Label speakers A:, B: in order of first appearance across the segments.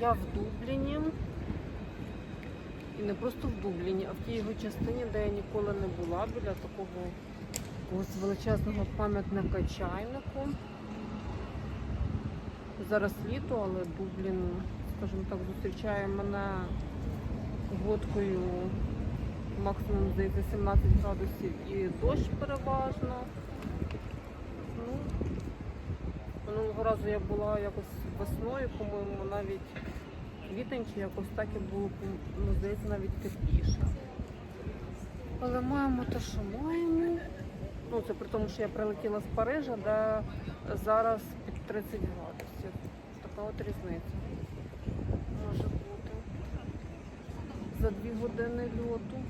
A: Я в Дубліні. І не просто в Дубліні, а в тій його частині, де я ніколи не була, біля такого якогось величезного пам'ятника чайнику. Зараз літо, але Дублін, скажімо так, зустрічає мене водкою максимум здається 17 градусів і дощ переважно. Ну, минулого разу я була якось весною, по-моєму, навіть квітень чи якось так і було, ну, здається, навіть тепліше. Але маємо те, що маємо. Ну, це при тому, що я прилетіла з Парижа, де зараз під 30 градусів. Така от різниця може бути. За дві години льоту.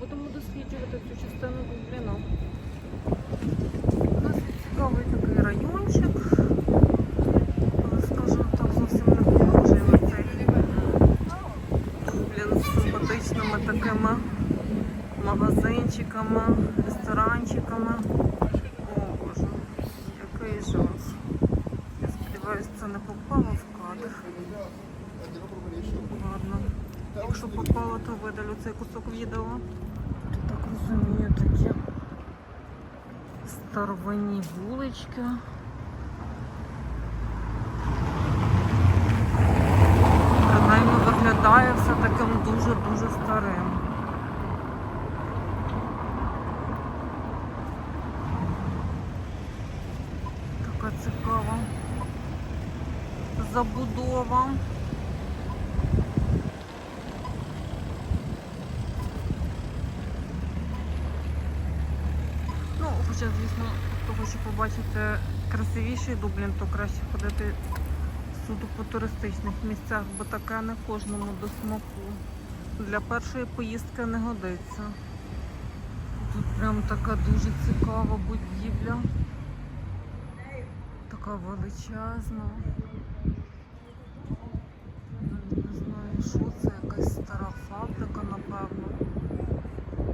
A: Будемо досліджувати цю частину Дубліна. У нас цікавий такий райончик. Але, так, зовсім не похожий на цей Дублін з симпатичними такими магазинчиками, ресторанчиками. О боже, який жах. Я сподіваюся, це не попало в кадр. Ладно. Якщо попало, то видалю цей кусок відео. Я так розумію, такі старовинні вулички. Принаймні виглядає все таким дуже-дуже старим. Така цікава забудова. Ну, хоча, звісно, хто хоче побачити красивіший Дублін, то краще ходити суто по туристичних місцях, бо таке не кожному до смаку. Для першої поїздки не годиться. Тут прям така дуже цікава будівля. Така величезна. Не знаю, що це, якась стара фабрика, напевно.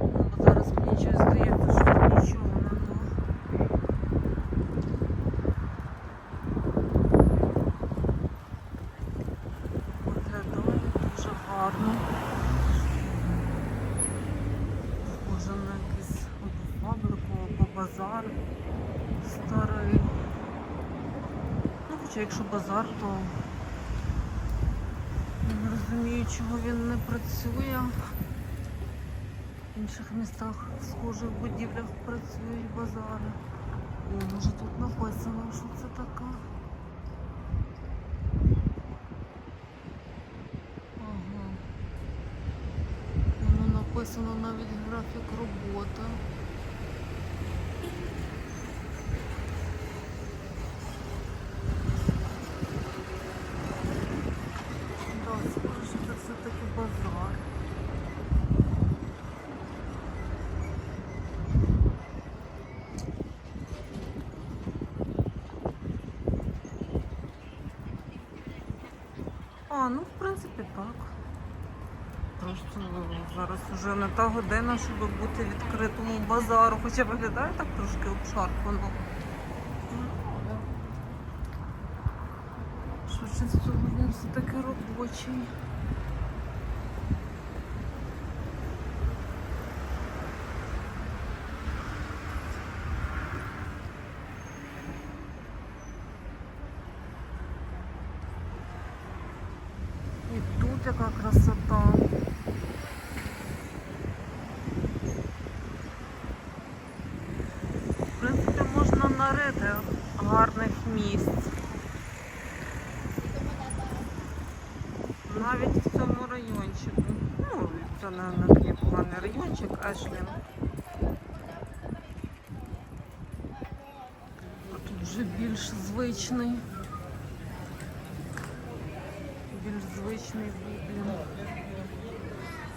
A: Ну, бо зараз мені щось здається, що нічого нема. Виглядає дуже гарно. Схоже на якусь фабрику, або базар старий. Ну, хоча якщо базар, то не розумію, чого він не працює. В інших містах, схожих будівлях працюють базари. О, може тут написано, що це таке. Воно написано навіть графік роботи. Да, схоже, що це все-таки базар. А, ну в принципі так. Просто зараз вже не та година, щоб бути відкритому базару, хоча виглядає так трошки обшарпано. Але Швидше всього він все-таки робочий. І тут яка красота. місць. Навіть в цьому райончику. Ну, це не, не такий поганий райончик, Ешлін. А тут вже більш звичний. Більш звичний Дублін.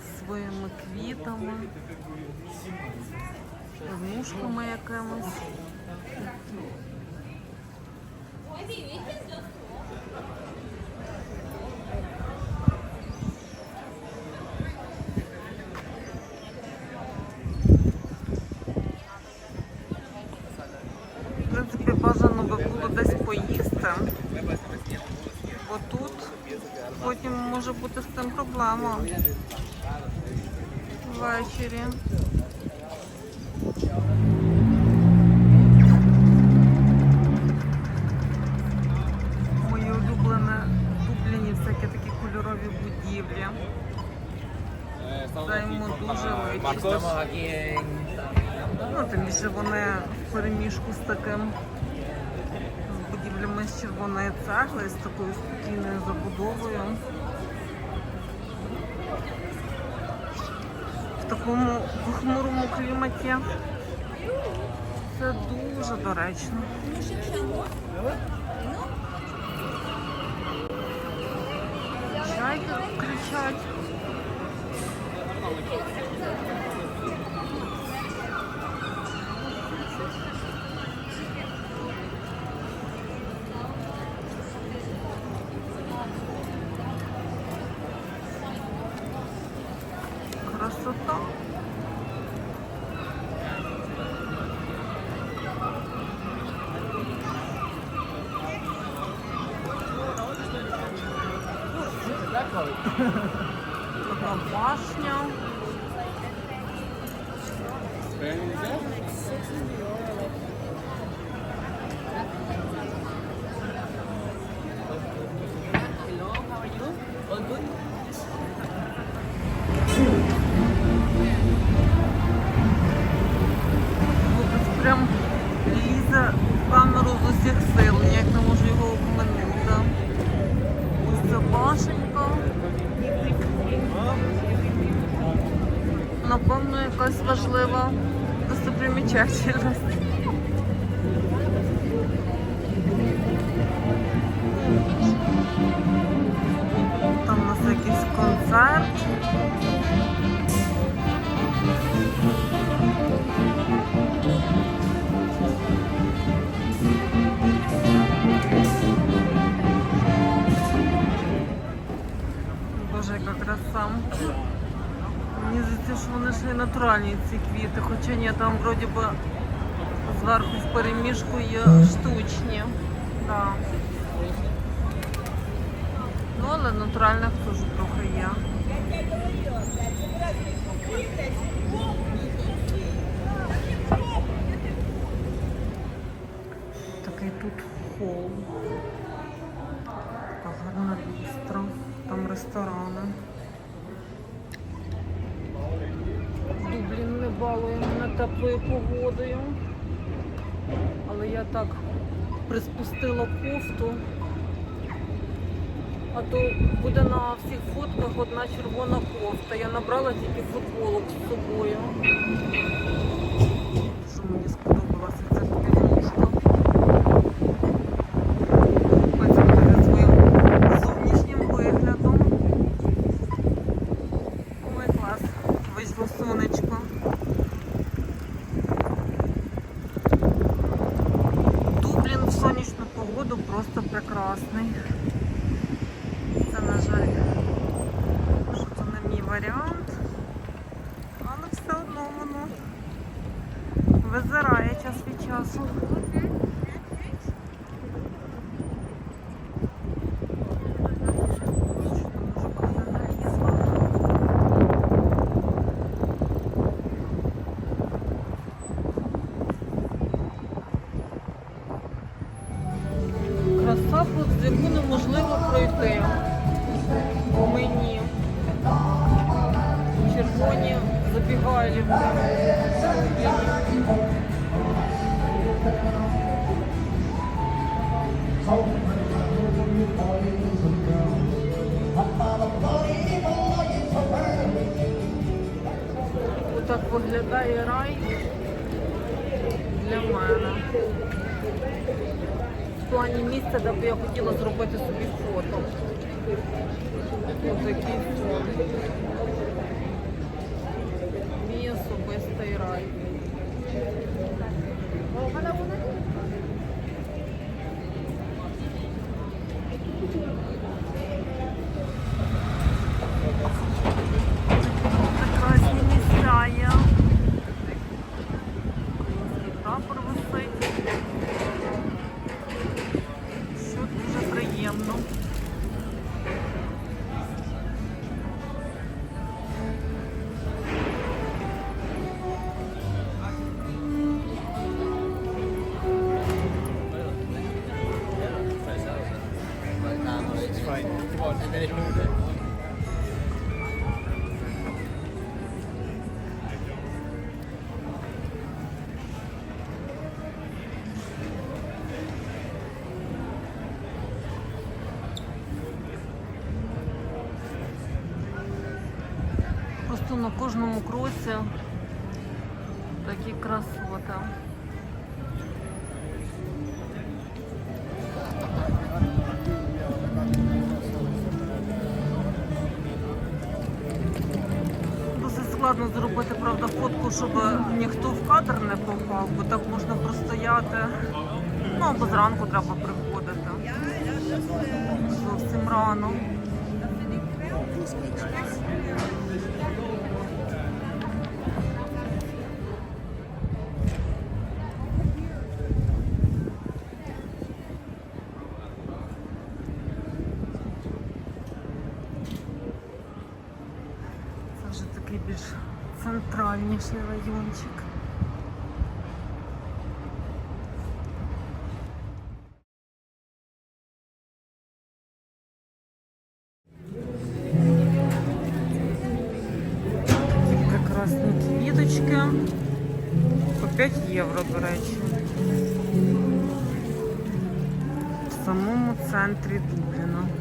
A: Зі Своїми квітами, з мушками якимись. В принципі, бажано би було десь поїсти, бо потім може бути з цим проблема ввечері.
B: En
A: Ну, тим більше вони в переміжку з таким з будівлями з червоної цегли, з такою спокійною забудовою. В такому похмурому кліматі це дуже доречно. Чайки кричать. Напевно, якась важлива достопримічательність. Там у нас якийсь концерт. Боже, яка краса. Мені здається, що вони ж не натуральні ці квіти, хоча ні, там вроді би зверху в переміжку є штучні. Да. Ну, але натуральних теж трохи є. Такий тут холл. Гарна люстра. Там ресторани. Дублін не балує мене теплою погодою. Але я так приспустила кофту. А то буде на всіх фотках одна червона кофта. Я набрала тільки футболок з собою. Варіант. Але все одно воно визирає час від часу. Краса, з яку неможливо пройти. По мені. Червоні забігайлівки. Отак виглядає рай для мене. В плані місця, де б я хотіла зробити собі фото. Ось такий Pwesto Roy. Oh, kalauna Просто складно зробити, правда, фотку, щоб ніхто в кадр не попав, бо так можна простояти. Ну або зранку треба приходити. Зовсім рано. центральніший райончик. Такі прекрасні квіточки. По 5 євро, до речі. В самому центрі Дубліна.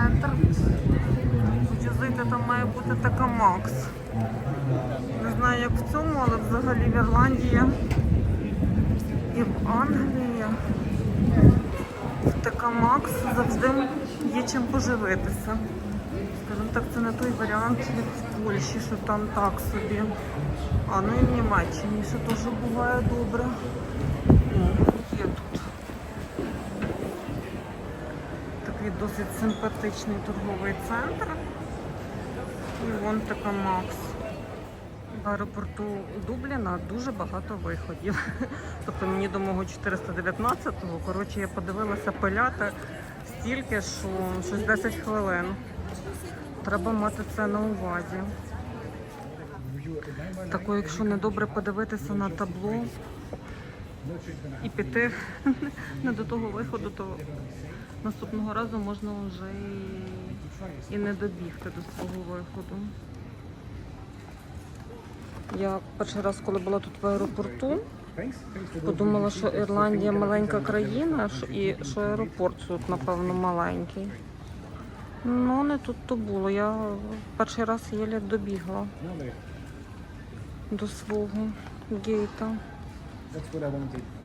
A: центр. Хочу зайти, там має бути така Макс. Не знаю, як в цьому, але взагалі в Ірландії і в Англії така Макс завжди є чим поживитися. Скажімо так, це не той варіант, як в Польщі, що там так собі. А ну і в Німеччині ще теж буває добре. О, є тут. Такий досить симпатичний торговий центр. І вон така Макс. В аеропорту Дубліна дуже багато виходів. Тобто мені до мого 419-го, коротше, я подивилася пиляти стільки, що щось 10 хвилин. Треба мати це на увазі. Тако, якщо не добре подивитися на табло і піти не до того виходу, то наступного разу можна вже і, не добігти до свого виходу. Я перший раз, коли була тут в аеропорту, подумала, що Ірландія маленька країна і що аеропорт тут, напевно, маленький. Ну, не тут то було. Я перший раз єлі добігла до свого гейта.